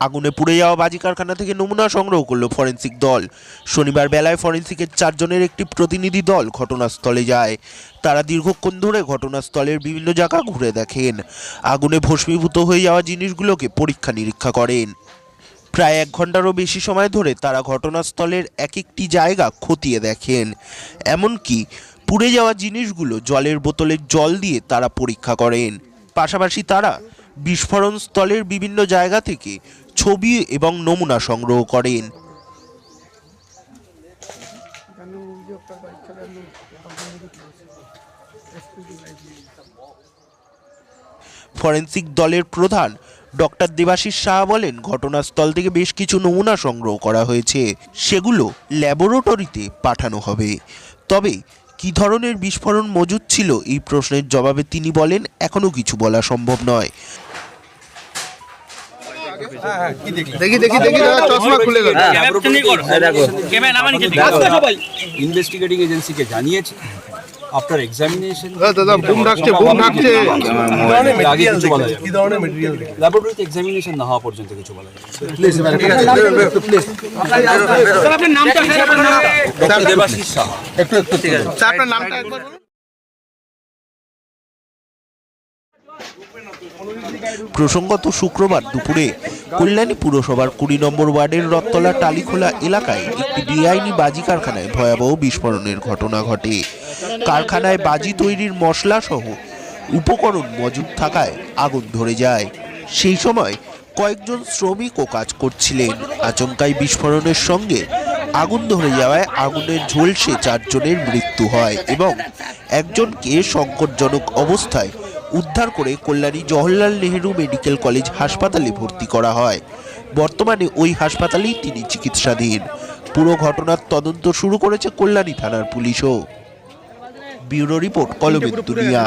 আগুনে পুড়ে যাওয়া বাজি কারখানা থেকে নমুনা সংগ্রহ করল ফরেন্সিক দল। শনিবার বেলায় ফরেন্সিকের চারজনের একটি প্রতিনিধি দল ঘটনাস্থলে যায়। তারা দীর্ঘক্ষণ ধরে ঘটনাস্থলের বিভিন্ন জায়গা ঘুরে দেখেন। আগুনে ভস্মীভূত হয়ে যাওয়া জিনিসগুলোকে পরীক্ষা নিরীক্ষা করেন। প্রায় এক ঘন্টারও বেশি সময় ধরে তারা ঘটনাস্থলের এক একটি জায়গা খতিয়ে দেখেন। এমনকি পুড়ে যাওয়া জিনিসগুলো জলের বোতলে জল দিয়ে তারা পরীক্ষা করেন। পাশাপাশি তারা বিস্ফোরণ স্থলের বিভিন্ন জায়গা থেকে ছবি এবং নমুনা সংগ্রহ করেন। ফরেন্সিক দলের প্রধান ডক্টর দেবাশিস সাহা বলেন, ঘটনাস্থল থেকে বেশ কিছু নমুনা সংগ্রহ করা হয়েছে। সেগুলো ল্যাবরেটরিতে পাঠানো হবে। তবে কী ধরনের বিস্ফোরণ মজুদ ছিল এই প্রশ্নের জবাবে তিনি বলেন এখনও কিছু বলা সম্ভব নয়। দেখি দেখি দেখি চশমা খুলে গেল। ইনভেস্টিগেটিং এজেন্সিকে জানিয়েছি। আফটার এক্সামিনেশন দাদা বুম ডাকছে বুম ডাকছে কি ধরনের মেটেরিয়াল ল্যাবরেটরিতে এক্সামিনেশন না হওয়া পর্যন্ত কিছু বলা যাবে প্লিজ স্যার আপনার নামটা স্যার আপনার নামটা ডক্টর দেবাশিস সাহা। আপনার নামটা একবার প্রসঙ্গত শুক্রবার দুপুরে কল্যাণী পুরসভার কুড়ি নম্বর ওয়ার্ডের রত্তলা টালিখোলা এলাকায় একটি বেআইনি বাজি কারখানায় ভয়াবহ বিস্ফোরণের ঘটনা ঘটে। কারখানায় বাজি তৈরির মশলা সহ উপকরণ মজুদ থাকায় আগুন ধরে যায়। সেই সময় কয়েকজন শ্রমিকও কাজ করছিলেন। আচমকাই বিস্ফোরণের সঙ্গে আগুন ধরে যাওয়ায় আগুনের ঝলসে চারজনের মৃত্যু হয় এবং একজনকে সংকটজনক অবস্থায় উদ্ধার করে কল্যাণী জওহরলাল নেহেরু মেডিকেল কলেজ হাসপাতালে ভর্তি করা হয়। বর্তমানে ওই হাসপাতালেই তিনি চিকিৎসাধীন। পুরো ঘটনার তদন্ত শুরু করেছে কল্যাণী থানার পুলিশও। ব্যুরো রিপোর্ট, কলমের দুনিয়া।